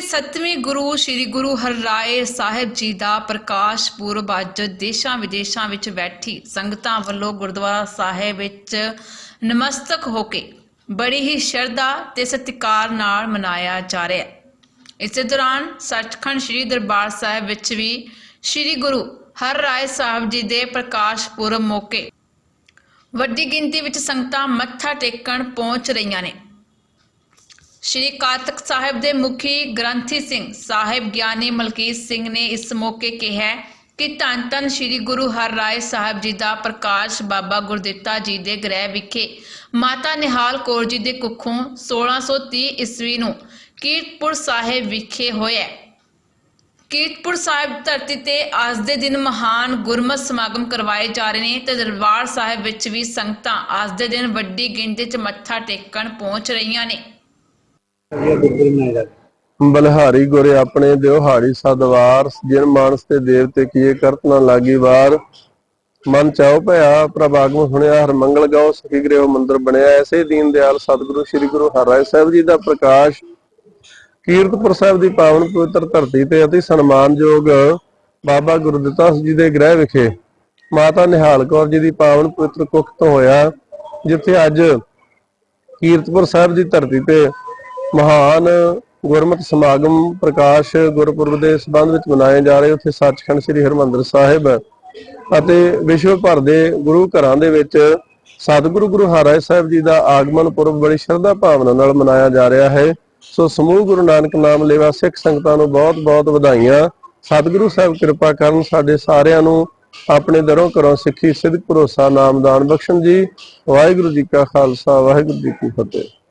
ਸੱਤਵੇਂ ਗੁਰੂ ਸ੍ਰੀ ਗੁਰੂ ਹਰਰਾਏ ਸਾਹਿਬ ਜੀ ਦਾ ਪ੍ਰਕਾਸ਼ ਪੁਰਬ ਅੱਜ ਦੇਸ਼ਾਂ ਵਿਦੇਸ਼ਾਂ ਵਿੱਚ ਬੈਠੀ ਸੰਗਤਾਂ ਵੱਲੋਂ ਗੁਰਦੁਆਰਾ ਸਾਹਿਬ ਵਿੱਚ ਨਮਸਤਕ ਹੋ ਕੇ ਬੜੀ ਹੀ ਸ਼ਰਧਾ ਤੇ ਸਤਿਕਾਰ ਨਾਲ ਮਨਾਇਆ ਜਾ ਰਿਹਾ ਹੈ। ਇਸੇ ਦੌਰਾਨ ਸੱਚਖੰਡ ਸ੍ਰੀ ਦਰਬਾਰ ਸਾਹਿਬ ਵਿੱਚ ਵੀ ਸ੍ਰੀ ਗੁਰੂ ਹਰ ਰਾਏ ਸਾਹਿਬ ਜੀ ਦੇ ਪ੍ਰਕਾਸ਼ ਪੁਰਬ ਮੌਕੇ ਵੱਡੀ ਗਿਣਤੀ ਵਿੱਚ ਸੰਗਤਾਂ ਮੱਥਾ ਟੇਕਣ ਪਹੁੰਚ ਰਹੀਆਂ ਨੇ। ਸ਼੍ਰੀ ਕਾਤਕ ਸਾਹਿਬ ਦੇ ਮੁਖੀ ਗ੍ਰੰਥੀ ਸਿੰਘ ਸਾਹਿਬ ਗਿਆਨੀ ਮਲਕੀਤ ਸਿੰਘ ਨੇ ਇਸ ਮੌਕੇ ਕਿਹਾ ਕਿ ਧੰਨ ਧੰਨ ਸ਼੍ਰੀ ਗੁਰੂ ਹਰਰਾਏ ਸਾਹਿਬ ਜੀ ਦਾ ਪ੍ਰਕਾਸ਼ ਬਾਬਾ ਗੁਰਦਿੱਤਾ ਜੀ ਦੇ ਗ੍ਰਹਿ ਵਿਖੇ। ਮਾਤਾ ਨਿਹਾਲ ਕੌਰ ਜੀ ਦੇ ਕੁੱਖੋਂ 1630 ਈਸਵੀ ਨੂੰ ਕੀਰਤਪੁਰ ਸਾਹਿਬ ਵਿਖੇ ਹੋਇਆ ਕੀਰਤਪੁਰ ਸਾਹਿਬ ਧਰਤੀ ਤੇ ਅੱਜ ਦੇ ਦਿਨ ਮਹਾਨ ਗੁਰਮਤ ਸਮਾਗਮ ਕਰਵਾਏ ਜਾ ਰਹੇ ਨੇ ਤੇ ਦਰਬਾਰ ਸਾਹਿਬ ਵਿੱਚ ਵੀ ਸੰਗਤਾਂ ਅੱਜ ਦੇ ਦਿਨ ਵੱਡੀ ਗਿਣਤੀ 'ਚ ਮੱਥਾ ਟੇਕਣ ਪਹੁੰਚ ਰਹੀਆਂ ਨੇ ਇਹ ਗੁਰਪੁਰਬ ਮਨਾਇਆ ਜਾਂਦਾ ਬਲਹਾਰੀ ਗੁਰੇ ਆਪਣੇ ਦਿਵਹਾੜੀ ਸਦਵਾਰ, ਜਿਨ ਮਾਨਸ ਤੇ ਦੇਵ ਤੇ ਕੀਏ ਕਰਤ ਨਾ ਲਾਗੀ ਵਾਰ। ਮਨ ਚਾਉ ਭਇਆ ਪ੍ਰਭ ਆਗਮ ਸੁਣਿਆ, ਹਰ ਮੰਗਲ ਗਾਓ ਸਖੀ ਗ੍ਰਹਿ ਮੰਦਰ ਬਣਿਆ। ਐਸੇ ਦੀਨ ਦਿਆਲ ਸਤਿਗੁਰੂ, ਸ੍ਰੀ ਗੁਰੂ ਹਰਿਰਾਏ ਸਾਹਿਬ ਜੀ ਦਾ ਪ੍ਰਕਾਸ਼। ਕੀਰਤਪੁਰ ਸਾਹਿਬ ਦੀ ਪਾਵਨ ਪਵਿੱਤਰ ਧਰਤੀ ਤੇ ਅਤੀ ਸਨਮਾਨਯੋਗ ਬਾਬਾ ਗੁਰਦਿੱਤਾ ਜੀ ਦੇ ਗ੍ਰਹਿ ਵਿਖੇ ਮਾਤਾ ਨਿਹਾਲ ਕੌਰ ਜੀ ਦੀ ਪਾਵਨ ਪਵਿੱਤਰ ਕੁੱਖ ਤੋਂ ਹੋਇਆ, ਜਿੱਥੇ ਅੱਜ ਕੀਰਤਪੁਰ ਸਾਹਿਬ ਦੀ ਧਰਤੀ ਤੇ ਮਹਾਨ ਗੁਰਮਤਿ ਸਮਾਗਮ ਪ੍ਰਕਾਸ਼ ਗੁਰਪੁਰਬ ਦੇ ਸਬੰਧ ਵਿੱਚ ਮਨਾਏ ਜਾ ਰਹੇ ਉੱਥੇ ਸੱਚਖੰਡ ਸ੍ਰੀ ਹਰਮੰਦਰ ਸਾਹਿਬ ਅਤੇ ਵਿਸ਼ਵ ਭਰ ਦੇ ਗੁਰੂ ਘਰਾਂ ਦੇ ਵਿੱਚ ਸਤਿਗੁਰੂ ਗੁਰੂ ਹਰਿਰਾਏ ਸਾਹਿਬ ਜੀ ਦਾ ਆਗਮਨ ਪੁਰਬ ਬੜੀ ਸ਼ਰਧਾ ਭਾਵਨਾ ਨਾਲ ਮਨਾਇਆ ਜਾ ਰਿਹਾ ਹੈ। ਸੋ ਸਮੂਹ ਗੁਰੂ ਨਾਨਕ ਨਾਮ ਲੇਵਾ ਸਿੱਖ ਸੰਗਤਾਂ ਨੂੰ ਬਹੁਤ ਬਹੁਤ ਵਧਾਈਆਂ। ਸਤਿਗੁਰੂ ਸਾਹਿਬ ਕਿਰਪਾ ਕਰਨ ਸਾਡੇ ਸਾਰਿਆਂ ਨੂੰ ਆਪਣੇ ਦਰੋਂ ਘਰੋਂ ਸਿੱਖੀ ਸਿੱਧ ਭਰੋਸਾ ਨਾਮਦਾਨ ਬਖਸ਼ਣ ਜੀ। ਵਾਹਿਗੁਰੂ ਜੀ ਕਾ ਖਾਲਸਾ, ਵਾਹਿਗੁਰੂ ਜੀ ਕੀ ਫਤਿਹ।